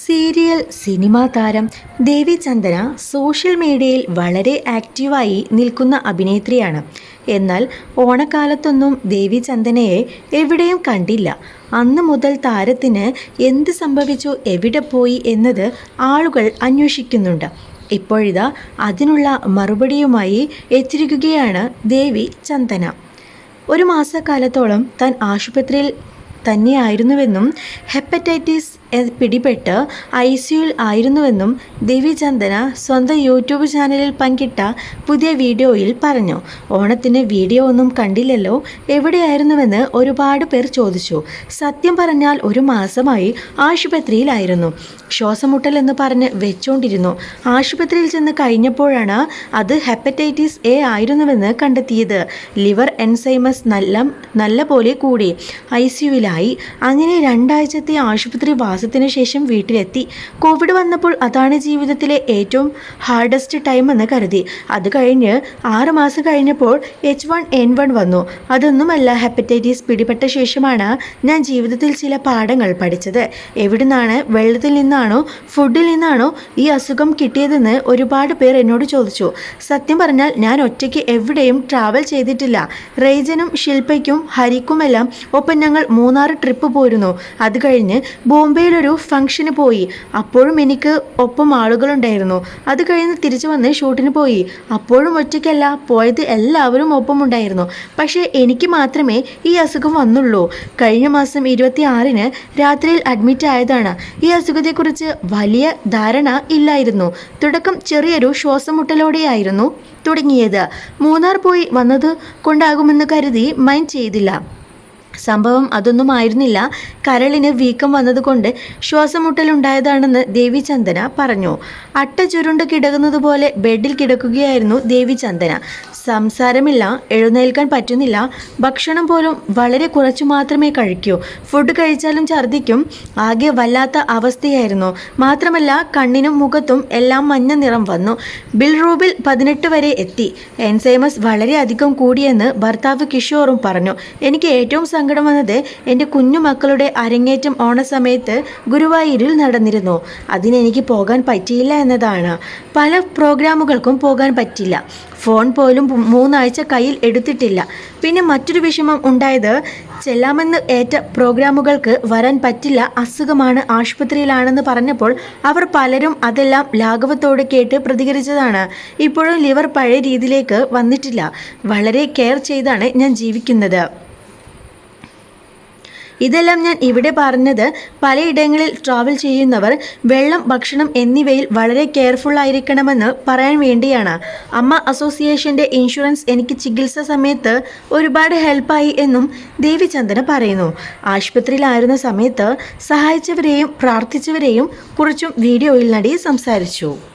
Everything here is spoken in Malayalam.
സീരിയൽ സിനിമാ താരം ദേവി ചന്ദന സോഷ്യൽ മീഡിയയിൽ വളരെ ആക്റ്റീവായി നിൽക്കുന്ന അഭിനേത്രിയാണ്. എന്നാൽ ഓണക്കാലത്തൊന്നും ദേവി ചന്ദനയെ എവിടെയും കണ്ടില്ല. അന്ന് മുതൽ താരത്തിന് എന്ത് സംഭവിച്ചു എവിടെ പോയി എന്നത് ആളുകൾ അന്വേഷിക്കുന്നുണ്ട്. ഇപ്പോഴിതാ അതിനുള്ള മറുപടിയുമായി എത്തിരിക്കുകയാണ് ദേവി ചന്ദന. ഒരു മാസക്കാലത്തോളം താൻ ആശുപത്രിയിൽ തന്നെയായിരുന്നുവെന്നും ഹെപ്പറ്റൈറ്റിസ് പിടിപെട്ട് ഐ സിയുയിൽ ആയിരുന്നുവെന്നും ദേവി ചന്ദന സ്വന്തം യൂട്യൂബ് ചാനലിൽ പങ്കിട്ട പുതിയ വീഡിയോയിൽ പറഞ്ഞു. ഓണത്തിന് വീഡിയോ ഒന്നും കണ്ടില്ലല്ലോ എവിടെയായിരുന്നുവെന്ന് ഒരുപാട് പേർ ചോദിച്ചു. സത്യം പറഞ്ഞാൽ ഒരു മാസമായി ആശുപത്രിയിലായിരുന്നു. ശ്വാസമുട്ടൽ എന്ന് പറഞ്ഞ് വെച്ചോണ്ടിരുന്നു. ആശുപത്രിയിൽ ചെന്ന് കഴിഞ്ഞപ്പോഴാണ് അത് ഹെപ്പറ്റൈറ്റിസ് എ ആയിരുന്നുവെന്ന് കണ്ടെത്തിയത്. ലിവർ എൻസൈമസ് നല്ല നല്ല പോലെ കൂടി ഐ സിയുവിലായി അങ്ങനെ രണ്ടാഴ്ചത്തെ ആശുപത്രി വാസത്തിന് ശേഷം വീട്ടിലെത്തി. കോവിഡ് വന്നപ്പോൾ അതാണ് ജീവിതത്തിലെ ഏറ്റവും ഹാർഡസ്റ്റ് ടൈം എന്ന് കരുതി. അത് കഴിഞ്ഞ് ആറ് മാസം കഴിഞ്ഞപ്പോൾ എച്ച് വൺ എൻ വൺ വന്നു. അതൊന്നുമല്ല ഹെപ്പറ്റൈറ്റിസ് പിടിപെട്ട ശേഷമാണ് ഞാൻ ജീവിതത്തിൽ ചില പാഠങ്ങൾ പഠിച്ചത്. എവിടുന്നാണ് വെള്ളത്തിൽ നിന്നാണോ ഫുഡിൽ നിന്നാണോ ഈ അസുഖം കിട്ടിയതെന്ന് ഒരുപാട് പേർ എന്നോട് ചോദിച്ചു. സത്യം പറഞ്ഞാൽ ഞാൻ ഒറ്റയ്ക്ക് എവിടെയും ട്രാവൽ ചെയ്തിട്ടില്ല. റേജനും ശില്പയ്ക്കും ഹരിക്കുമെല്ലാം ഒപ്പം ഞങ്ങൾ മൂന്നാർ ട്രിപ്പ് പോയിരുന്നു. അത് കഴിഞ്ഞ് ബോംബെയിലൊരു ഫംഗ്ഷന് പോയി. അപ്പോഴും എനിക്ക് ഒപ്പം ആളുകളുണ്ടായിരുന്നു. അത് കഴിഞ്ഞ് തിരിച്ചു വന്ന് ഷൂട്ടിന് പോയി. അപ്പോഴും ഒറ്റയ്ക്കല്ല പോയത് എല്ലാവരും ഒപ്പമുണ്ടായിരുന്നു. പക്ഷേ എനിക്ക് മാത്രമേ ഈ അസുഖം വന്നുള്ളൂ. കഴിഞ്ഞ മാസം ഇരുപത്തി ആറിന് രാത്രിയിൽ അഡ്മിറ്റ് ആയതാണ്. ഈ അസുഖത്തെക്കുറിച്ച് വലിയ ധാരണ ഇല്ലായിരുന്നു. തുടക്കം ചെറിയൊരു ശ്വാസമുട്ടലോടെയായിരുന്നു തുടങ്ങിയത്. മൂന്നാർ പോയി വന്നത് കൊണ്ടാകുമെന്ന് കരുതി മൈൻഡ് ചെയ്തില്ല. സംഭവം അതൊന്നും ആയിരുന്നില്ല. കരളിന് വീക്കം വന്നതുകൊണ്ട് ശ്വാസമുട്ടലുണ്ടായതാണെന്ന് ദേവി ചന്ദന പറഞ്ഞു. അട്ട ചുരുണ്ട് കിടക്കുന്നതുപോലെ ബെഡിൽ കിടക്കുകയായിരുന്നു ദേവി ചന്ദന. സംസാരമില്ല എഴുന്നേൽക്കാൻ പറ്റുന്നില്ല. ഭക്ഷണം പോലും വളരെ കുറച്ചു മാത്രമേ കഴിക്കൂ. ഫുഡ് കഴിച്ചാലും ഛർദ്ദിക്കും. ആകെ വല്ലാത്ത അവസ്ഥയായിരുന്നു. മാത്രമല്ല കണ്ണിനും മുഖത്തും എല്ലാം മഞ്ഞ നിറം വന്നു. ബിൽ റൂബിൽ പതിനെട്ട് വരെ എത്തി. എൻസൈമസ് വളരെയധികം കൂടിയെന്ന് ഭർത്താവ് കിഷോറും പറഞ്ഞു. എനിക്ക് ഏറ്റവും സങ്കടം വന്നത് എന്റെ കുഞ്ഞുമക്കളുടെ അരങ്ങേറ്റം ഓണസമയത്ത് ഗുരുവായൂരിൽ നടന്നിരുന്നു. അതിനെനിക്ക് പോകാൻ പറ്റിയില്ല എന്നതാണ്. പല പ്രോഗ്രാമുകൾക്കും പോകാൻ പറ്റില്ല. ഫോൺ പോലും മൂന്നാഴ്ച കയ്യിൽ എടുത്തിട്ടില്ല. പിന്നെ മറ്റൊരു വിഷമം ഉണ്ടായത് ചെല്ലാമെന്ന് ഏറ്റ പ്രോഗ്രാമുകൾക്ക് വരാൻ പറ്റില്ല അസുഖമാണ് ആശുപത്രിയിലാണെന്ന് പറഞ്ഞപ്പോൾ അവർ പലരും അതെല്ലാം ലാഘവത്തോടെ കേട്ട് പ്രതികരിച്ചതാണ്. ഇപ്പോഴും ലിവർ പഴയ രീതിയിലേക്ക് വന്നിട്ടില്ല. വളരെ കെയർ ചെയ്താണ് ഞാൻ ജീവിക്കുന്നത്. ഇതെല്ലാം ഞാൻ ഇവിടെ പറഞ്ഞത് പലയിടങ്ങളിൽ ട്രാവൽ ചെയ്യുന്നവർ വെള്ളം ഭക്ഷണം എന്നിവയിൽ വളരെ കെയർഫുൾ ആയിരിക്കണമെന്ന് പറയാൻ വേണ്ടിയാണ്. അമ്മ അസോസിയേഷന്റെ ഇൻഷുറൻസ് എനിക്ക് ചികിത്സ സമയത്ത് ഒരുപാട് ഹെൽപ്പായി എന്നും ദേവിചന്ദന പറയുന്നു. ആശുപത്രിയിലായിരുന്ന സമയത്ത് സഹായിച്ചവരെയും പ്രാർത്ഥിച്ചവരെയും കുറിച്ചും വീഡിയോയിൽ നടി സംസാരിച്ചു.